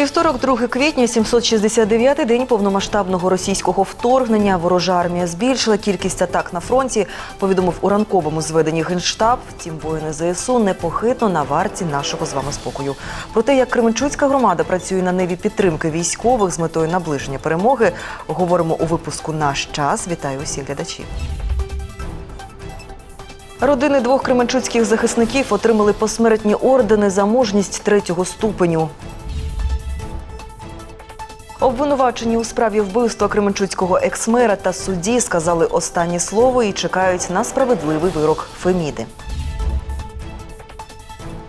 Вівторок, 2 квітня, 769-й день повномасштабного російського вторгнення. Ворожа армія збільшила кількість атак на фронті. Повідомив у ранковому зведенні генштаб. Втім, воїни ЗСУ непохитно на варті нашого з вами спокою. Про те, як Кременчуцька громада працює на ниві підтримки військових з метою наближення перемоги, говоримо у випуску Наш час. Вітаю усіх глядачів. Родини двох кременчуцьких захисників отримали посмертні ордени за мужність третього ступеню. Обвинувачені у справі вбивства Кременчуцького екс-мера та судді сказали останнє слово і чекають на справедливий вирок Феміди.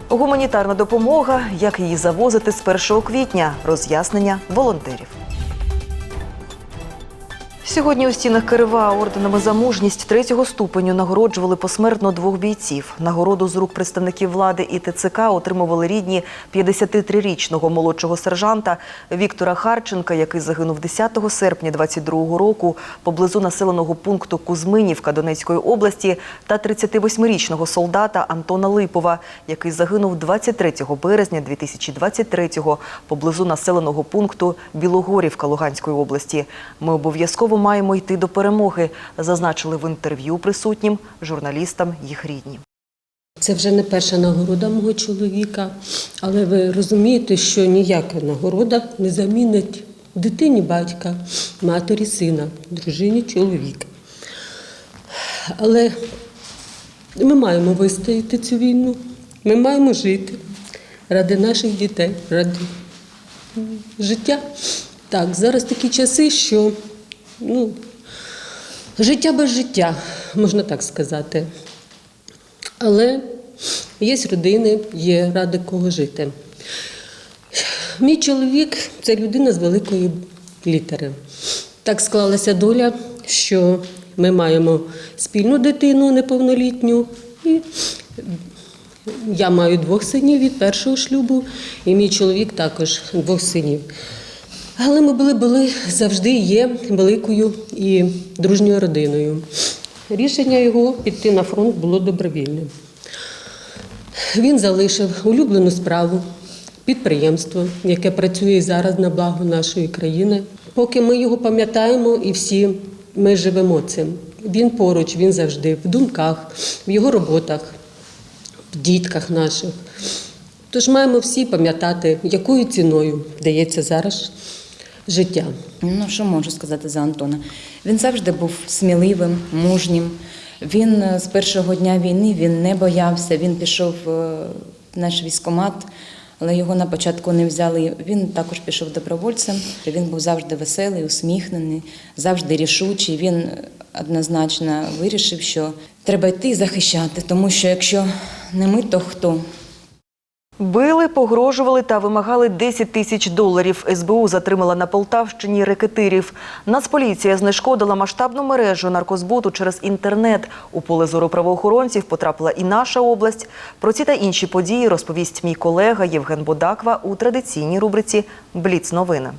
Гуманітарна допомога, як її завозити з 1 квітня, роз'яснення волонтерів. Сьогодні у стінах Кирива орденами за мужність третього ступеню нагороджували посмертно двох бійців. Нагороду з рук представників влади і ТЦК отримували рідні 53-річного молодшого сержанта Віктора Харченка, який загинув 10 серпня 22 року поблизу населеного пункту Кузьминівка Донецької області, та 38-річного солдата Антона Липова, який загинув 23 березня 2023 поблизу населеного пункту Білогорівка Луганської області. Ми обов'язково маємо йти до перемоги, зазначили в інтерв'ю присутнім журналістам їх рідні. Це вже не перша нагорода мого чоловіка, але ви розумієте, що ніяка нагорода не замінить дитині батька, матері сина, дружині чоловіка. Але ми маємо вистояти цю війну, ми маємо жити ради наших дітей, ради життя. Так, зараз такі часи, що ну, життя без життя, можна так сказати. Але є родини, є ради кого жити. Мій чоловік це людина з великої літери. Так склалася доля, що ми маємо спільну дитину неповнолітню. І я маю двох синів від першого шлюбу, і мій чоловік також двох синів. Але ми були, були завжди є великою і дружньою родиною. Рішення його піти на фронт було добровільним. Він залишив улюблену справу, підприємство, яке працює зараз на благо нашої країни. Поки ми його пам'ятаємо і всі ми живемо цим. Він поруч, він завжди в думках, в його роботах, в дітках наших. Тож маємо всі пам'ятати, якою ціною дається зараз життя. Ну, що можу сказати за Антона? Він завжди був сміливим, мужнім. Він е, з першого дня війни він не боявся. Він пішов е, в наш військомат, але його на початку не взяли. Він також пішов добровольцем. Він був завжди веселий, усміхнений, завжди рішучий. Він е, однозначно вирішив, що треба йти і захищати, тому що якщо не ми, то хто? Били, погрожували та вимагали 10 тисяч доларів. СБУ затримала на Полтавщині рекетирів. Нацполіція знешкодила масштабну мережу наркозбуту через інтернет. У поле зору правоохоронців потрапила і наша область. Про ці та інші події розповість мій колега Євген Бодаква у традиційній рубриці Бліц новини.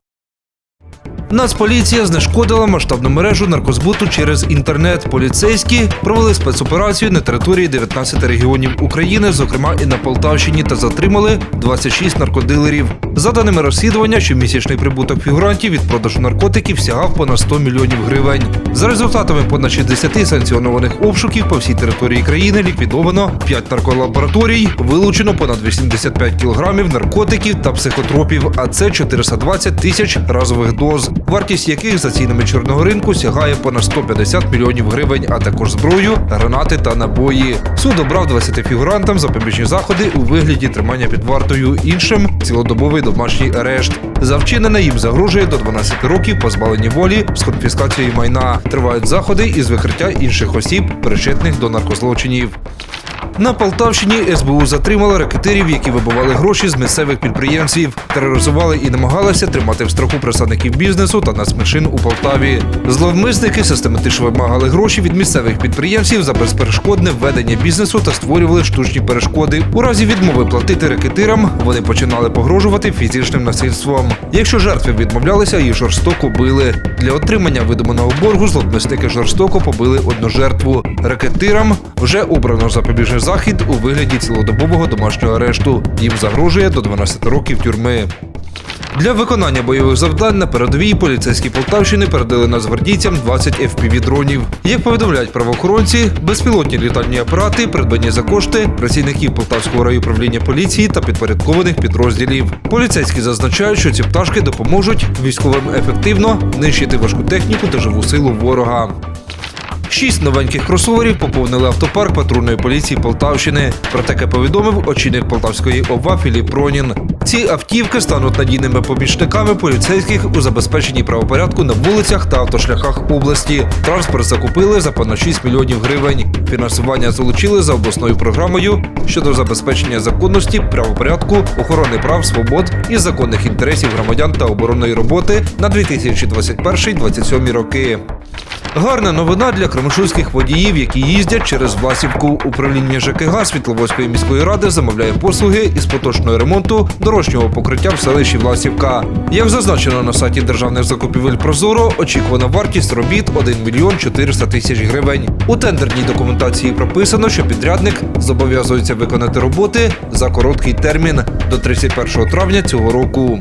Нацполіція знешкодила масштабну мережу наркозбуту через інтернет. Поліцейські провели спецоперацію на території 19 регіонів України, зокрема і на Полтавщині, та затримали 26 наркодилерів. За даними розслідування, щомісячний прибуток фігурантів від продажу наркотиків сягав понад 100 мільйонів гривень. За результатами понад 60 санкціонованих обшуків по всій території країни ліквідовано 5 нарколабораторій, вилучено понад 85 кілограмів наркотиків та психотропів, а це 420 тисяч разових доз, вартість яких за цінами чорного ринку сягає понад 150 мільйонів гривень, а також зброю, гранати та набої. Суд обрав 20 фігурантам запобіжні заходи у вигляді тримання під вартою іншим цілодобовий домашній арешт. За вчинене їм загрожує до 12 років позбавлення волі з конфіскацією майна. Тривають заходи із викриття інших осіб, причетних до наркозлочинів. На Полтавщині СБУ затримала ракетирів, які вибивали гроші з місцевих підприємців, тероризували і намагалися тримати в страху представників бізнесу та нацменшин у Полтаві. Зловмисники систематично вимагали гроші від місцевих підприємців за безперешкодне введення бізнесу та створювали штучні перешкоди. У разі відмови платити ракетирам вони починали погрожувати фізичним насильством. Якщо жертви відмовлялися, їх жорстоко били. Для отримання видуманого боргу зловмисники жорстоко побили одну жертву. Ракетирам вже обрано запобіжний захід у вигляді цілодобового домашнього арешту. Їм загрожує до 12 років тюрми. Для виконання бойових завдань на передовій поліцейські Полтавщини передали нацгвардійцям 20 FPV-дронів. Як повідомляють правоохоронці, безпілотні літальні апарати придбані за кошти працівників Полтавського райуправління поліції та підпорядкованих підрозділів. Поліцейські зазначають, що ці пташки допоможуть військовим ефективно нищити важку техніку та живу силу ворога. Шість новеньких кросоверів поповнили автопарк патрульної поліції Полтавщини. Про таке повідомив очільник Полтавської ОВА Філіп Пронін. Ці автівки стануть надійними помічниками поліцейських у забезпеченні правопорядку на вулицях та автошляхах області. Транспорт закупили за понад 6 мільйонів гривень. Фінансування залучили за обласною програмою щодо забезпечення законності, правопорядку, охорони прав, свобод і законних інтересів громадян та оборонної роботи на 2021-2027 роки. Гарна новина для кременчуцьких водіїв, які їздять через Власівку. Управління ЖКГ Світловодської міської ради замовляє послуги із поточного ремонту дорожнього покриття в селищі Власівка. Як зазначено на сайті державних закупівель Прозоро, очікувана вартість робіт 1 мільйон 400 тисяч гривень. У тендерній документації прописано, що підрядник зобов'язується виконати роботи за короткий термін до 31 травня цього року.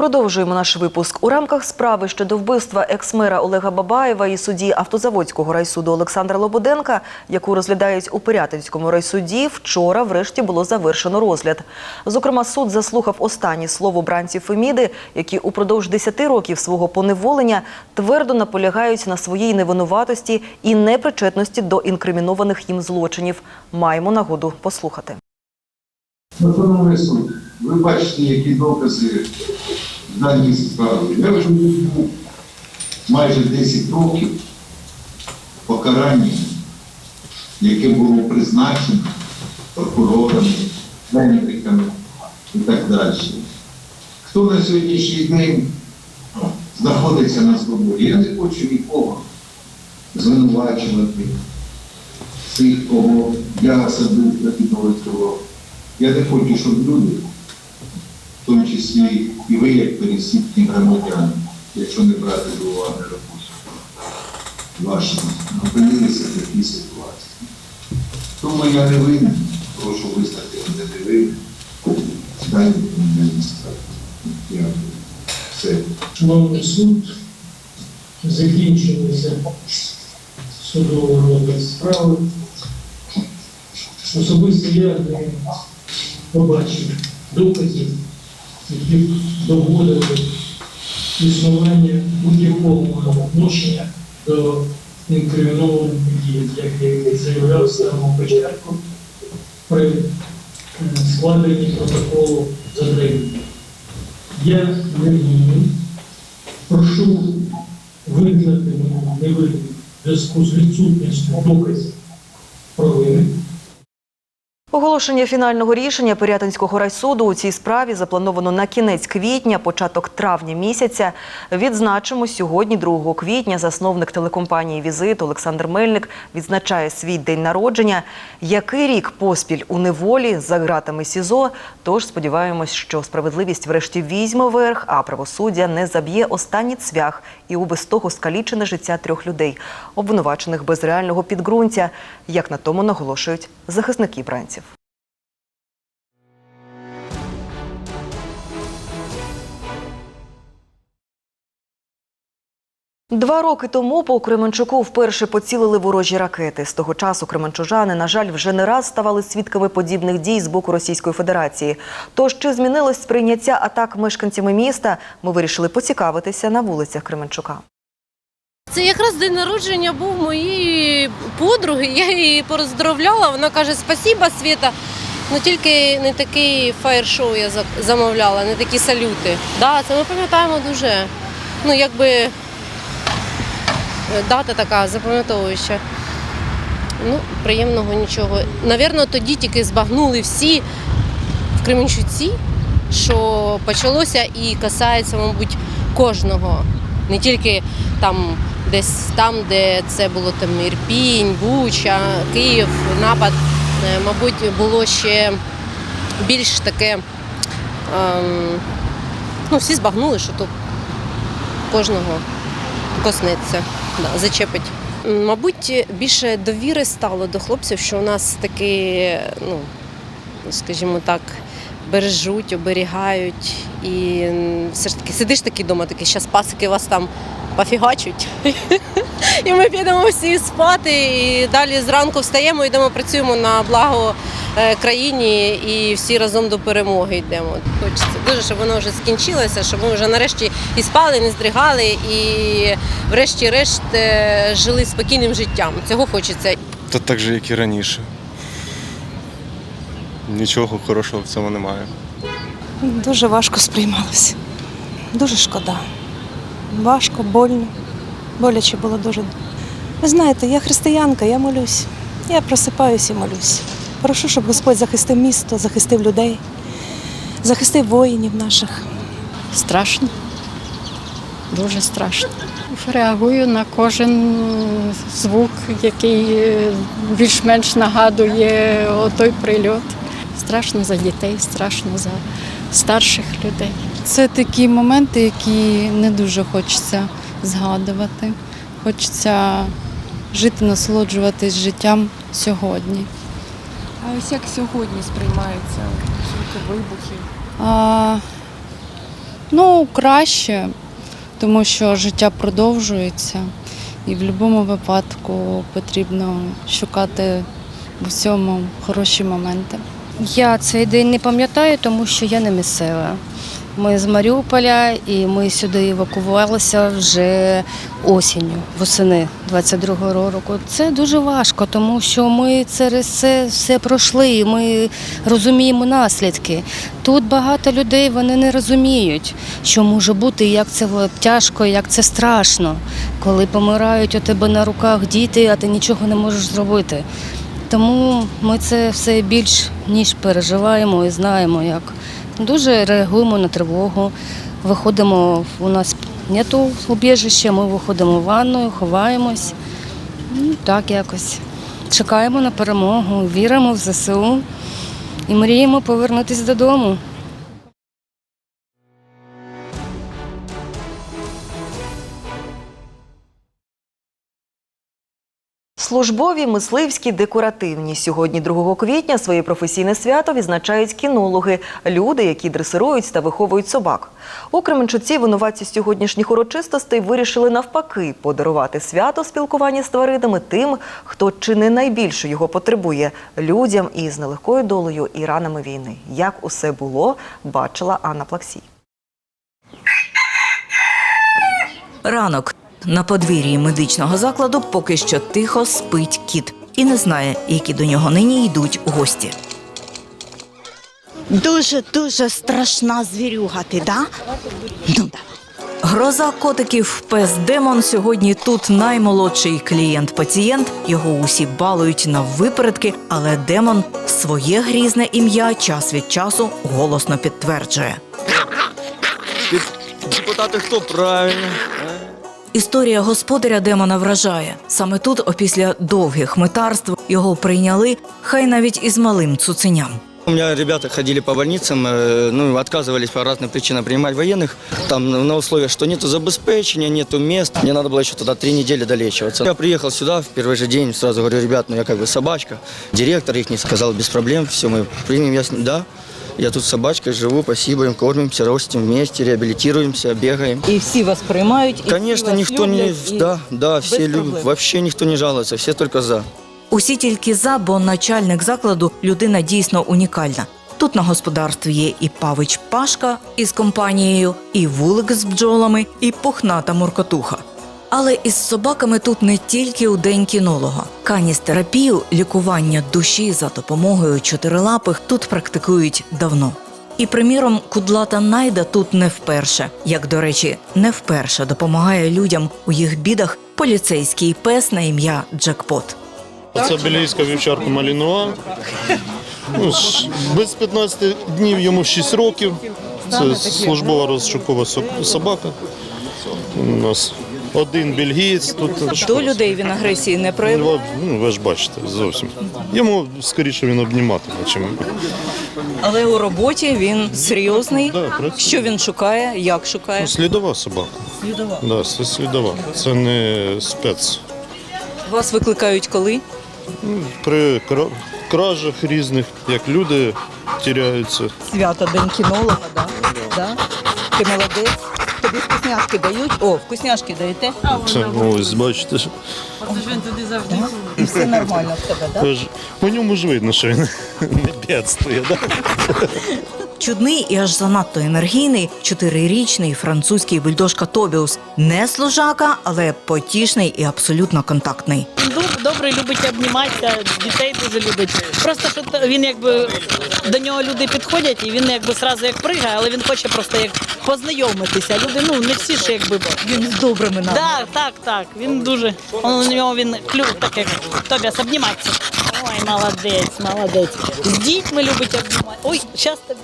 Продовжуємо наш випуск. У рамках справи щодо вбивства екс-мера Олега Бабаєва і судді Автозаводського райсуду Олександра Лободенка, яку розглядають у Пирятинському райсуді, вчора врешті було завершено розгляд. Зокрема, суд заслухав останнє слово бранців Феміди, які упродовж 10 років свого поневолення твердо наполягають на своїй невинуватості і непричетності до інкримінованих їм злочинів. Маємо нагоду послухати. Ви бачите, які докази даній справі. Я вже був майже 10 років покарання, яке було призначено прокурорами, медиками і так далі. Хто на сьогоднішній день знаходиться на свободі? Я не хочу нікого звинувачувати цих, кого я садив на підрозділу. Я не хочу, щоб люди, в тому числі і ви, як пересічні громадяни, якщо не брати до уваги роботу ваші, опинилися в такій ситуації. Тому я не винен, прошу визнати мене не винен. Далі мене не. Дякую. Все. Шановний суд, закінчилися судовий розгляд справи. Особисто я не побачив доказів, які б доводили існування будь-якого відношення до інкримінованих подій, як я заявляв з самого початку при е, складенні протоколу затримання. Я не винен. Прошу визнати мене невинним в зв'язку з відсутністю доказів Оголошення фінального рішення Пирятинського райсуду у цій справі заплановано на кінець квітня, початок травня місяця. Відзначимо сьогодні, 2 квітня, засновник телекомпанії Візит Олександр Мельник відзначає свій день народження. Який рік поспіль у неволі за ґратами СІЗО? Тож сподіваємось, що справедливість врешті візьме верх, а правосуддя не заб'є останній цвях і у без того скалічене життя трьох людей, обвинувачених без реального підґрунтя, як на тому наголошують захисники бранців. Два роки тому по Кременчуку вперше поцілили ворожі ракети. З того часу кременчужани, на жаль, вже не раз ставали свідками подібних дій з боку Російської Федерації. Тож чи змінилось сприйняття атак мешканцями міста? Ми вирішили поцікавитися на вулицях Кременчука. Це якраз день народження був моєї подруги. Я її пороздравляла. Вона каже: Спасіба, Світа. Ну тільки не такий фаєр-шоу я замовляла, не такі салюти. Да, це ми пам'ятаємо дуже. Ну, якби дата така запам'ятовуюча. Ну, приємного нічого. Навірно, тоді тільки збагнули всі в Кременчуці, що почалося і касається, мабуть, кожного. Не тільки там, десь там, де це було там Ірпінь, Буча, Київ, напад. Е, Мабуть, було ще більш таке. Ем, ну, всі збагнули, що то кожного коснеться, зачепить. Мабуть, більше довіри стало до хлопців, що у нас таки, ну, скажімо так, бережуть, оберігають. І все ж таки сидиш такий вдома, такий, зараз пасики вас там пофігачуть. І ми підемо всі спати. І далі зранку встаємо, йдемо, працюємо на благо країні і всі разом до перемоги йдемо. Хочеться дуже, щоб воно вже скінчилося, щоб ми вже нарешті і спали, не здригали, і врешті-решт е, жили спокійним життям. Цього хочеться. Та так же, як і раніше. Нічого хорошого в цьому немає. Дуже важко сприймалося. Дуже шкода. Важко, больно. Боляче було дуже. Ви знаєте, я християнка, я молюсь. Я просипаюся і молюсь. Прошу, щоб Господь захистив місто, захистив людей, захистив воїнів наших. Страшно. Дуже страшно. Реагую на кожен звук, який е, більш-менш нагадує отой прильот. Страшно за дітей, страшно за старших людей. Це такі моменти, які не дуже хочеться згадувати. Хочеться жити, насолоджуватись життям сьогодні. А ось як сьогодні сприймаються звуки вибухів? А, ну, краще, тому що життя продовжується, і в будь-якому випадку потрібно шукати в усьому хороші моменти. Я цей день не пам'ятаю, тому що я не місцева. Ми з Маріуполя і ми сюди евакувалися вже осінню, восени 22-го року. Це дуже важко, тому що ми через це все пройшли, і ми розуміємо наслідки. Тут багато людей вони не розуміють, що може бути, як це тяжко, як це страшно, коли помирають у тебе на руках діти, а ти нічого не можеш зробити. Тому ми це все більш ніж переживаємо і знаємо, як дуже реагуємо на тривогу. Виходимо, у нас нету убіжища, ми виходимо в ванною, ховаємось. Ну, так якось. Чекаємо на перемогу, віримо в ЗСУ і мріємо повернутися додому. Службові, мисливські, декоративні. Сьогодні, 2 квітня, своє професійне свято відзначають кінологи – люди, які дресирують та виховують собак. У Кременчуці винуватці сьогоднішніх урочистостей вирішили навпаки подарувати свято спілкування з тваринами тим, хто чи не найбільше його потребує – людям із нелегкою долею і ранами війни. Як усе було, бачила Анна Плаксій. Ранок на подвір'ї медичного закладу поки що тихо спить кіт і не знає, які до нього нині йдуть гості. Дуже дуже страшна звірюга, ти да? Ну да. Гроза котиків пес Демон сьогодні тут наймолодший клієнт-пацієнт. Його усі балують на випередки, але Демон своє грізне ім'я час від часу голосно підтверджує. Депутати хто правильно? Історія господаря демона вражає. Саме тут, опісля довгих митарств, його прийняли, хай навіть із малим цуценям. У меня ребята ходили по больницам, э, ну, отказывались по разным причинам принимать военных. Там на условиях, что нету забеспечения, нету мест. Мне надо было еще туда три недели долечиваться. Я приехал сюда в первый же день, сразу говорю, ребят, ну я как бы собачка. Директор их не сказал, без проблем, все, мы примем, я с ним, да. Я тут собачкой живу, спасибо им, кормимся, растем вместе, реабилитируемся, бегаем. І всі вас приймають. Конечно, никто не... Да, да, все любят. Вообще никто не жалуется, все только за. Усі тільки за, бо начальник закладу людина дійсно унікальна. Тут на господарстві є і павич Пашка із компанією, і вулик з бджолами, і пухната муркотуха. Але із собаками тут не тільки у день кінолога. Каністерапію, лікування душі за допомогою чотирилапих тут практикують давно. І, приміром, кудлата найда тут не вперше. Як, до речі, не вперше допомагає людям у їх бідах поліцейський пес на ім'я Джекпот. Це білійська вівчарка Малінуа. Ну, без 15 днів йому 6 років. Це службова розшукова со- собака. У нас один бельгієць тут. До людей він агресії не Ну, ну, ви ж бачите, зовсім. Йому скоріше він обніматиме, чим Але у роботі він серйозний. Да, працює. Що він шукає, як шукає? ну, слідова собака. Слідова. Да, це слідова. Це не спец. Вас викликають коли? Ну, При кра- кражах різних, як люди теряются. Свято День кінолога, да? Да? Ти молодець. Тобі вкусняшки дають? О, вкусняшки даєте? Ось, бачите. ж. Він туди І все нормально в тебе, так? Тож, По ньому ж видно, що він не бідствує. Да? Чудний і аж занадто енергійний чотирирічний французький бульдожка Тобіус. Не служака, але потішний і абсолютно контактний. Доб- Добре любить обніматися, дітей дуже любить. Просто що він якби до нього люди підходять, і він якби зразу як пригає, але він хоче просто як познайомитися. Люди, ну не всі ж якби. Він з добрими нами. Так, так, так. Він дуже. Он, у нього він клюв, так як Тобіас, обніматися. Ой, молодець, молодець. З дітьми любить обнімати. Ой, тобі.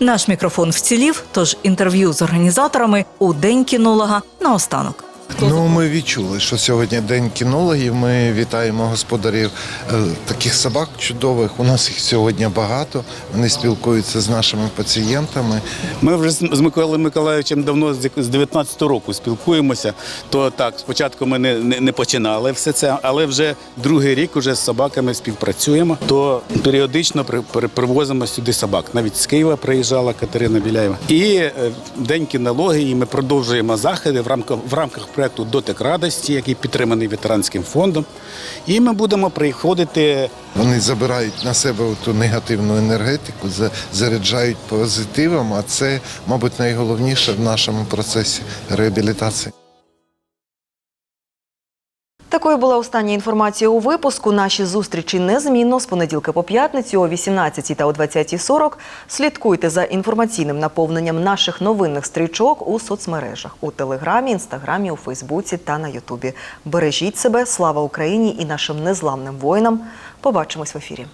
Наш мікрофон вцілів, тож інтерв'ю з організаторами у день кінолога наостанок. Ну, ми відчули, що сьогодні день кінологів. Ми вітаємо господарів е, таких собак чудових. У нас їх сьогодні багато. Вони спілкуються з нашими пацієнтами. Ми вже з Миколою Миколаївичем давно з як- 19-го року спілкуємося. То так, спочатку ми не, не, не починали все це, але вже другий рік уже з собаками співпрацюємо. То періодично при, при- привозимо сюди собак. Навіть з Києва приїжджала Катерина Біляєва. І е, День кінології ми продовжуємо заходи в рамках в рамках проекту Дотик радості, який підтриманий ветеранським фондом. І ми будемо приходити Вони забирають на себе ту негативну енергетику, за- заряджають позитивом, а це, мабуть, найголовніше в нашому процесі реабілітації. Такою була остання інформація у випуску. Наші зустрічі незмінно з понеділка по п'ятницю о 18 та о 20.40. Слідкуйте за інформаційним наповненням наших новинних стрічок у соцмережах у Телеграмі, Інстаграмі, у Фейсбуці та на Ютубі. Бережіть себе, слава Україні і нашим незламним воїнам. Побачимось в ефірі.